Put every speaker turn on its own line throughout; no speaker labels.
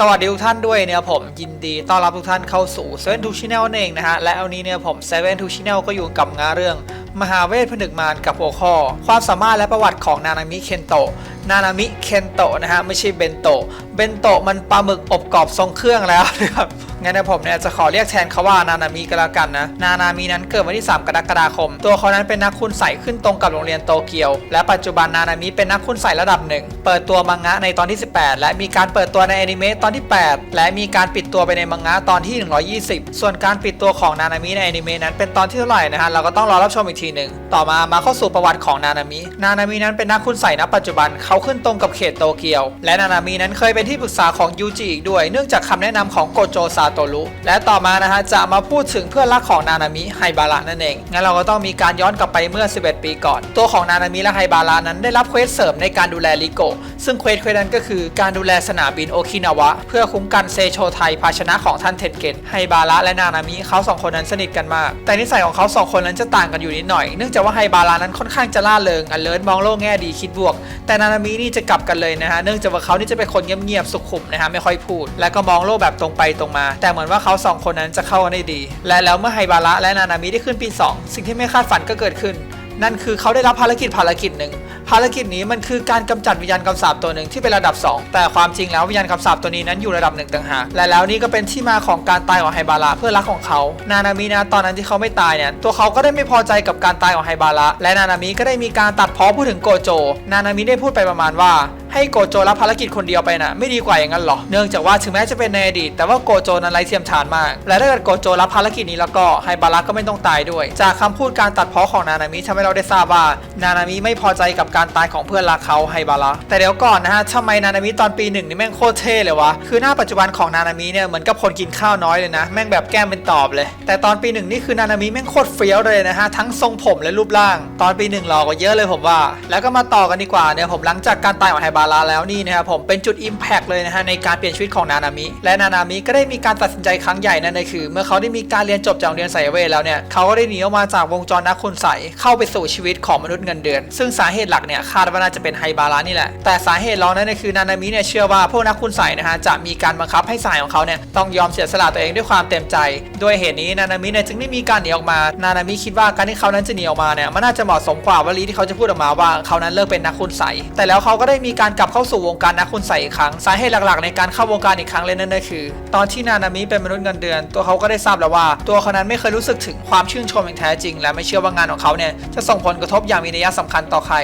สวัสดีทุกท่านด้วยเนี่ยผมยินดีต้อนรับทุกท่านเข้าสู่เซเว่นทูชิแนลเองนะฮะ และเอานี้เนี่ยผมเซเว่นทูชิแนลก็อยู่กับงานเรื่อง มหาเวทผนึกมารกับหัวข้อ ความสามารถและประวัติของนานามิเคนโตะนานามิเคนโตะนะฮะ ไม่ใช่เบนโตะเบนโตะมันปลาหมึกอบกรอบทรงเครื่องแล้วนะครับ งั้นเนยผมเนี่ยจะขอเรียกแทนเขาว่านานามิก็แล้วกันนะ นานามินั้นเกิดวันที่ 3 กรกฎาคม ตัวเขานั้นเป็นนักคุณใสขึ้นตรงกับโรงเรียนโตเกียว และปัจจุบันนานามิเป็นนักคุณใสระดับหนึ่ง เปิดตัวมังงะในตอนที่ 18 และมีการเปิดตัวในแอนิเมะตอนที่ 8 และมีการปิดตัวไปในมังงะตอนที่ 120 ส่วนการปิดตัวของนานามิในแอนิเมะนั้นเป็นตอนที่เท่าไหร่นะฮะเราก็ต้องรอรับชมอีกทีหนึ่งต่อมามาเข้าสู่ประวัติของนานามิ นานามินั้นเป็นนักคุณใสณปัจจุบันเขาขึ้นตรงกับเขตโตเกียว และนานามินั้นเคยเป็นที่ปรึกษาของยูจิอีกด้วย เนื่องจากคำแนะนำของโกโจซาโตรุและต่อมานะฮะจะมาพูดถึงเพื่อนรักของนานามิไฮบาระนั่นเองงั้นเราก็ต้องมีการย้อนกลับไปเมื่อ 11 ปีก่อน ตัวของนานามิและไฮบาระนั้นได้รับเควสเสริมในการดูแลลิโกซึ่งเควสเควสนั้นก็คือการดูแลสนามบินโอคินาวะ เพื่อคุ้มกันเซโชไทยภาชนะของท่านเทนเกนไฮบาระและนานามิเขาสองคนนั้นสนิทกันมาก แต่นิสัยของเขาสองคนนั้นจะต่างกันอยู่นิดหน่อยเนื่องจากว่าไฮบาระนั้นค่อนข้างจะล่าเริงอันเลิศมองโลกแง่ดีคิดบวก แต่นานามินี่จะกลับกันเลยนะฮะเนื่องจากว่าเขานี่จะเป็นคนเงียบๆสุขุมนะฮะไม่ค่อยพูด และก็มองโลกแบบตรงไปตรงมาแต่เหมือนว่าเขาสองคนนั้นจะเข้ากันได้ดี และแล้วเมื่อไฮบาระและนานามิได้ขึ้นปีสองสิ่งที่ไม่คาดฝันก็เกิดขึ้น นั่นคือเขาได้รับภารกิจภารกิจหนึ่งภารกิจนี้มันคือการกำจัดวิญญาณคำสาปตัวหนึ่งที่เป็นระดับ 2 แต่ความจริงแล้ววิญญาณคำสาปตัวนี้นั้นอยู่ระดับหนึ่งต่างหากและแล้วนี่ก็เป็นที่มาของการตายของไฮบาระเพื่อรักของเขา นานามินะตอนนั้นที่เขาไม่ตายเนี่ยตัวเขาก็ได้ไม่พอใจกับการตายของไฮบาระและนานามิก็ได้มีการตัดพ้อพูดถึงโกโจ นานามิได้พูดไปประมาณว่า ให้โกโจรับภารกิจคนเดียวไปนะไม่ดีกว่าอย่างนั้นหรอ เนื่องจากว่าถึงแม้จะเป็นในอดีต แต่ว่าโกโจนั้นไร้เทียมทานมาก และถ้าเกิดโกโจรับภารกิจนี้แล้วก็ไฮบาระก็ไม่ต้องตายด้วย จากคำพูดการตัดเพ้อของนานามิทำให้เราได้ทราบว่า นานามิไม่พอใจกับการตายของเพื่อนรักเขาไฮบาระแต่เดี๋ยวก่อนนะฮะทำไมนานามิตอนปีหนึ่งนี่แม่งโคตรเท่เลยวะคือหน้าปัจจุบันของนานามิเนี่ยเหมือนกับคนกินข้าวน้อยเลยนะ แม่งแบบแก้มเป็นตอบเลย แต่ตอนปีหนึ่งนี่คือนานามิแม่งโคตรเฟี้ยวเลยนะฮะทั้งทรงผมและรูปร่าง ตอนปีหนึ่งหล่อกว่าเยอะเลยผมว่า แล้วก็มาต่อกันดีกว่าเนี่ยผมหลังจากการตายของไฮบาระแล้วนี่นะครับผมเป็นจุดอิมแพกเลยนะฮะในการเปลี่ยนชีวิตของนานามิ และนานามิก็ได้มีการตัดสินใจครั้งใหญ่นั่นคือ เมื่อเขาได้มีการเรียนจบจากโรงเรียนไสยเวทแล้วเนี่ยเขาก็ได้หนีออกมาจากวงจรนักคุณใสเข้าไปสู่ชีวิตของมนุษย์เงินเดือน ซึ่งสาเหตุหลักเนี่ยคาดว่าน่าจะเป็นไฮบาระนี่แหละแต่สาเหตุรองนั่นคือนานามิเนี่ยเชื่อว่าพวกนักคุณใสนะฮะจะมีการบังคับให้สายของเขาเนี่ยต้องยอมเสียสละตัวเองด้วยความเต็มใจด้วยเหตุนี้นานามิเนี่ยจึงได้มีการหนีออกมานานามิคิดว่าการที่เขานั้นจะหนีออกมาเนี่ยมันน่าจะเหมาะสมกว่าวลีที่เขาจะพูดออกมาว่าเขานั้นเลิกเป็นนักคุณใสแต่แล้วเขาก็ได้มีการกลับเข้าสู่วงการนักคุณใสอีกครั้งสาเหตุหลักๆ ในการเข้าวงการอีกครั้งเลยนั่นก็คือ ตอนที่นานามิเป็นมนุษย์เงินเดือน ตัวเขาก็ได้ทราบแล้วว่า ตัวเขานั้นไม่เคยรู้สึกถึงความชื่นชมอย่างแท้จริง และไม่เชื่อว่างานของเขาเนี่ยจะส่งผลกระทบอย่างมีนัยสำคัญต่อใคร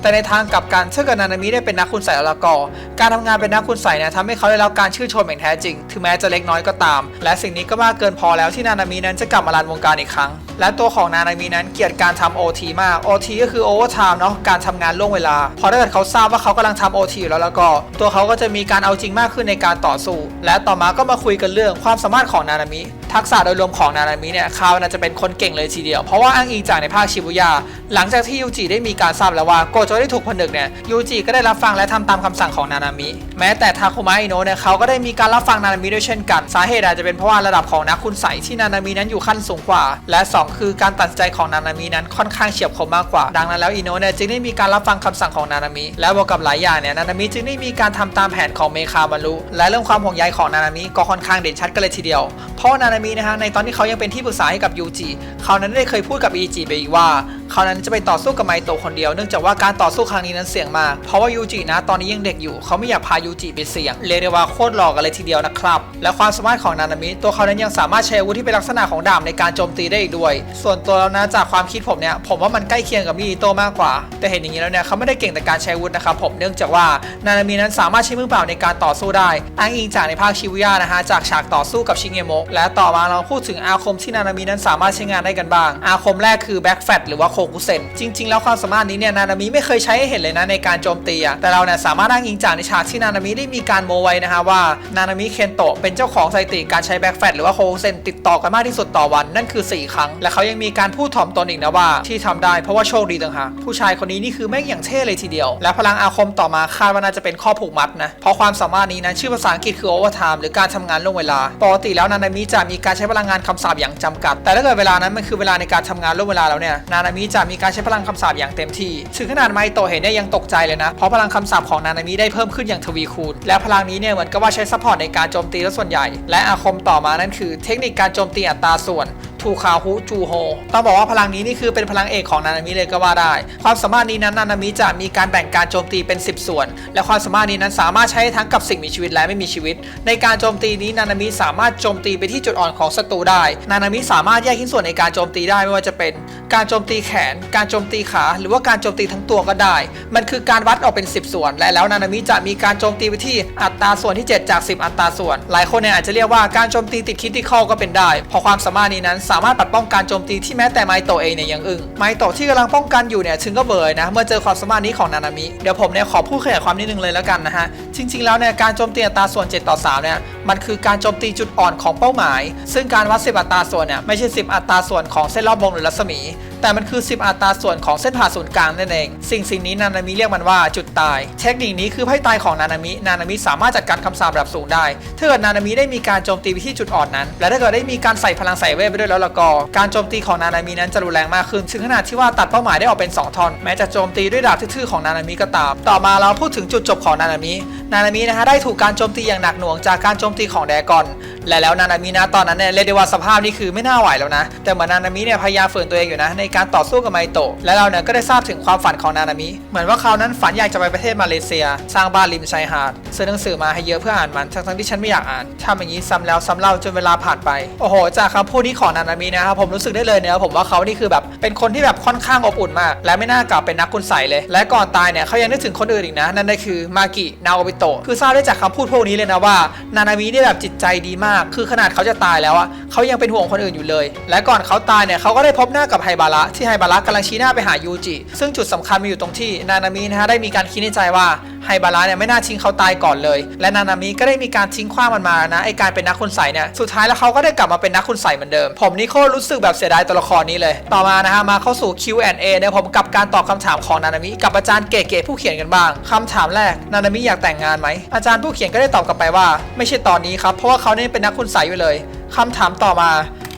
แต่ในทางกลับกันถ้าเกิดนานามิได้เป็นนักคุณใสแล้วก็การทำงานเป็นนักคุณใสเนี่ยทำให้เขาได้รับการชื่นชมอย่างแท้จริง ถึงแม้จะเล็กน้อยก็ตาม และสิ่งนี้ก็มากเกินพอแล้วที่นานามินั้นจะกลับมาลันวงการอีกครั้ง และตัวของนานามินั้นเกลียดการทำ OT มาก OT ก็คือ Overtime เนาะการทำงานล่วงเวลา พอถ้าเกิดเขาทราบว่าเขากำลังทำ OT อยู่แล้วแล้วก็ ตัวเขาก็จะมีการเอาจริงมากขึ้นในการต่อสู้ และต่อมาก็มาคุยกันเรื่องความสามารถของนานามิ ทักษะโดยรวมของนานามิเนี่ยคาวน่าจะเป็นคนเก่งเลยทีเดียว เพราะว่าอ้างอิงจากในภาคชิบุย่าหลังจากที่ยูจิได้มีการทราบแล้วว่าโกโจได้ถูกผนึกเนี่ยยูจิก็ได้รับฟังและทำตามคำสั่งของนานามิ แม้แต่ทาคุมะอิโนะเนี่ยเขาก็ได้มีการรับฟังนานามิด้วยเช่นกัน สาเหตุอาจจะเป็นเพราะว่าระดับของนักคุณใสที่นานามินั้นอยู่ขั้นสูงกว่า และ 2 คือการตัดใจของนานามินั้นค่อนข้างเฉียบคมมากกว่า ดังนั้นแล้วอิโนะเนี่ยจึงได้มีการรับฟังคำสั่งของนานามิ และบวกกับหลายอย่างเนี่ยนานามิจึงได้มีการทำตามแผนของเมคาบรรลุและเรื่องความห่วงใยของนานามิก็ค่อนข้างเด่นชัดกันเลยทีเดียวเพราะนานามินะฮะในตอนที่เขายังเป็นที่ปรึกษาให้กับยูจิเขานั้นได้เคยพูดกับอีจิไปอีกว่า เขานั้นจะไปต่อสู้กับไมโตคนเดียวเนื่องจากว่าการต่อสู้ครั้งนี้นั้นเสี่ยงมาก เพราะว่ายูจินะตอนนี้ยังเด็กอยู่ เขาไม่อยากพายูจิไปเสี่ยงเรียกได้ว่าโคตรหลอกกันเลยทีเดียวนะครับ และความสามารถของนานามิ ตัวเขานั้นยังสามารถใช้อาวุธที่เป็นลักษณะของดาบในการโจมตีได้อีกด้วย ส่วนตัวแล้วนะจากความคิดผมเนี่ยผมว่ามันใกล้เคียงกับมิโตมากกว่า แต่เห็นอย่างนี้แล้วเนี่ยเขาไม่ได้เก่งแต่การใช้อาวุธนะครับผมเนื่องจากว่านานามินั้นสามารถใช้มือเปล่าในการต่อสู้ได้อ้างอิงจากในภาคชิบุย่านะฮะจากฉากต่อสู้กับชิเงโมะและต่อมาเราพูดถึงอาคมที่นานามินั้นสามารถใช้งานได้กันบ้าง อาคมแรกคือแบ็กแฟตหรือว่าโคกุเซนจริง ๆ แล้วความสามารถนี้เนี่ยนานามิไม่เคยใช้ให้เห็นเลยนะในการโจมตีอะแต่เราเนี่ยสามารถอ้างอิงจากในฉากที่นานามิได้มีการโมไว้นะฮะว่านานามิเคนโตะเป็นเจ้าของสถิติการใช้แบ็กแฟตหรือว่าโคเซนติดต่อกันมากที่สุดต่อวันนั่นคือ 4 ครั้ง และเขายังมีการพูดถ่อมตนอีกนะว่าที่ทำได้เพราะว่าโชคดีต่างหากผู้ชายคนนี้นี่คือแม่งอย่างเท่เลยทีเดียว และพลังอาคมต่อมาคาดว่าน่าจะเป็นข้อผูกมัดนะเพราะความสามารถนี้นั้นชื่อภาษาอังกฤษคือ overtime หรือการทำงานล่วงเวลาปกติแล้วนานามิจะมีการใช้พลังงานคำสาปอย่างจำกัด แต่ถ้าเกิดเวลานั้นมันคือเวลาในการทำงานล่วงเวลาแล้วเนี่ยนานามิจะมีการใช้พลังคำสาปอย่างเต็มที่ถึงขนาดไมโตะเห็นเนี่ยยังตกใจเลยนะ เพราะพลังคำสาปของนานามิได้เพิ่มขึ้นอย่างทวีคูณ และพลังนี้เนี่ยเหมือนกับว่าใช้ซัพพอร์ตในการโจมตีและส่วนใหญ่ และอาคมต่อมานั่นคือ เทคนิคการโจมตีอัตราส่วน ทูคาฮุจูโฮต้องบอกว่าพลังนี้นี่คือเป็นพลังเอกของนานามิเลยก็ว่าได้ ความสามารถนี้นั้นนานามิจะมีการแบ่งการโจมตีเป็น 10 ส่วน และความสามารถนี้นั้นสามารถใช้ทั้งกับสิ่งมีชีวิตและไม่มีชีวิต ในการโจมตีนี้นานามิสามารถโจมตีไปที่จุดอ่อนของศัตรูได้ นานามิสามารถแยกชิ้นส่วนในการโจมตีได้ไม่ว่าจะเป็น การโจมตีแขน การโจมตีขา หรือว่าการโจมตีทั้งตัวก็ได้ มันคือการวัดออกเป็น 10 ส่วน และแล้วนานามิจะมีการโจมตีไปที่อัตราส่วนที่ 7 จาก 10 อัตราส่วน หลายคนเนี่ยอาจจะเรียกว่าการโจมตีติดคิดที่ข้อก็เป็นได้พราะความสามารถนี้นั้นสามารถปัดป้องการโจมตีที่แม้แต่ไมโตเองเนี่ยยังอึ้งไมโตที่กำลังป้องกันอยู่เนี่ยถึงก็เบื่อนะเมื่อเจอความสามารถนี้ของนานามิเดี๋ยวผมเนี่ยขอพูดขยายความนิดนึงเลยแล้วกันนะฮะจริง ๆแล้วเนี่ยการโจมตีอัตราส่วน 7 ต่อ 3 เนี่ยมันคือการโจมตีจุดอ่อนของเป้าหมาย ซึ่งการวัด 10 อัตราส่วนเนี่ยไม่ใช่ 10 อัตราส่วนของเส้นรอบวงหรือรัศมี แต่มันคือ 10 อัตราส่วนของเส้นผ่าศูนย์กลางนั่นเอง สิ่งสิ่งนี้นานามิเรียกมันว่าจุดตาย เทคนิคนี้คือไพ่ตายของนานามิ นานามิสามารถจัดการคำสาประดับสูงได้ ถ้าเกิดนานามิได้มีการโจมตีไปที่จุดอ่อนนั้น และถ้าเกิดได้มีการใส่พลังใส่เวทไปด้วยแล้วละก็ การโจมตีของนานามินั้นจะรุนแรงมากขึ้น ถึงขนาดที่ว่าตัดเป้าหมายได้ออกเป็น 2ท่อนแม้จะโจมตีด้วยดาบทื่อๆของนานามิก็ตาม ต่อมาเราพูดถึงจุดจบของนานามิ นานามินะฮะได้ถูกการโจมตีอย่างหนักหน่วงจากการโจมตีของแดกอน และแล้วนานามินะตอนนั้นเนี่ยเรียกได้ว่าสภาพนี่คือไม่น่าไหวแล้วนะ แต่เหมือนนานามิเนี่ยพยายามฝืนตัวเองอยู่นะ ในการต่อสู้กับไมโตะและเราเนี่ยก็ได้ทราบถึงความฝันของนานามิ เหมือนว่าเขานั้นฝันอยากจะไปประเทศมาเลเซีย สร้างบ้านริมชายหาดซื้อหนังสือมาให้เยอะเพื่ออ่านมันทั้งๆที่ฉันไม่อยากอ่านทำอย่างนี้ซ้ำแล้วซ้ำเล่าจนเวลาผ่านไปโอ้โหจากคำพูดนี้ของนานามินะครับผมรู้สึกได้เลยเนี่ยผมว่าเขานี่คือแบบเป็นคนที่แบบค่อนข้างอบอุ่นมาก และไม่น่ากลับเป็นนักคุณใสยเลย และก่อนตายเนี่ยเขายังนึกถึงคนอื่นอีกนะ นั่นก็คือมากินาโอบิโตะคือทราบได้จากคำพูดพวกนี้เลยนะว่านานามิเนี่ยแบบจิตใจดีมาก คือขนาดเขาจะตายแล้วอะ เขายังเป็นห่วงคนอื่นอยู่เลย และก่อนเขาตายเนี่ยเขาก็ได้พบหน้ากับไฮบาระที่ไฮบาระกำลังชี้หน้าไปหายูจิ ซึ่งจุดสำคัญมีอยู่ตรงที่นานามินะฮะได้มีการคิดในใจว่าไฮบาระเนี่ยไม่น่าทิ้งเขาตายก่อนเลย และนานามิก็ได้มีการทิ้งขว้างมันมานะไอการเป็นนักคุณใสเนี่ยสุดท้ายแล้วเขาก็ได้กลับมาเป็นนักคุณใสเหมือนเดิม ผมนี่โคตรรู้สึกแบบเสียดายตัวละครนี้เลย ต่อมานะฮะมาเข้าสู่ Q&A เนี่ยผมกับการตอบคำถามของนานามิกับอาจารย์เก๋ๆผู้เขียนกันบ้างคำถามแรกนานามิอยากแต่งงานไหมอาจารย์ผู้เขียนก็ได้ตอบกลับไปว่า ไม่ใช่ตอนนี้ครับเพราะว่าเขาเนี่ยเป็นนักคุณใสอยู่เลย คำถามต่อมา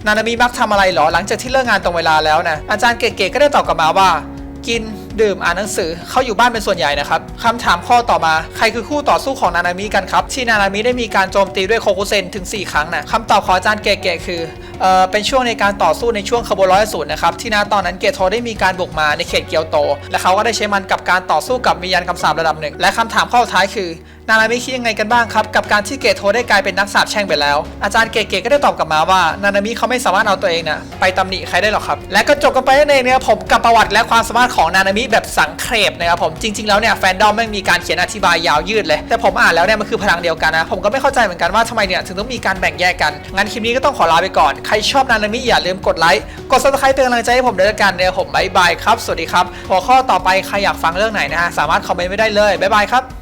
นานามิมักทำอะไรเหรอหลังจากที่เลิกงานตรงเวลาแล้วนะอาจารย์เก๋ๆก็ได้ตอบกลับมาว่า กิน ดื่มอ่านหนังสือเขาอยู่บ้านเป็นส่วนใหญ่นะครับคำถามข้อต่อมาใครคือคู่ต่อสู้ของนานามิกันครับที่นานามิได้มีการโจมตีด้วยโคคุเซนถึง 4 ครั้งนะคำตอบของอาจารย์เก๋ๆคือเออเป็นช่วงในการต่อสู้ในช่วงคาร์โบร้อยสูตรนะครับที่นาตอนนั้นเกโทได้มีการบุกมาในเขตเกียวโต และเขาก็ได้ใช้มันกับการต่อสู้กับวิญญาณคำสาประดับหนึ่ง และคำถามข้อสุดท้ายคือนานามิคิดยังไงกันบ้างครับ กับการที่เกโทได้กลายเป็นนักสาบแช่งไปแล้ว อาจารย์เก๋ๆก็ได้ตอบกลับมาว่า นานามิเขาไม่สามารถเอาตัวเองนะไปตำหนิใครได้หรอกครับ และก็จบกันไปนั่นเองนะครับผมกับประวัติและความสามารถของนานามิแบบสังเครปนะครับผมจริง ๆแล้วเนี่ยแฟนดอมไม่มีการเขียนอธิบายยาวยืดเลย แต่ผมอ่านแล้วเนี่ยมันคือพลังเดียวกันนะ ผมก็ไม่เข้าใจเหมือนกันว่าทำไมเนี่ยถึงต้องมีการแบ่งแยกกันงั้นคลิปนี้ก็ต้องขอลาไปก่อนใครชอบนานามิอย่าลืมกดไลค์กดซับสไครป์เป็นกำลังใจให้ผมด้วยกันเนี่ยผมบายบายครับสวัสดีครับหัวข้อต่อไปใครอยากฟังเรื่องไหนนะฮะสามารถคอมเมนต์ไว้ได้เลยบายบายครับ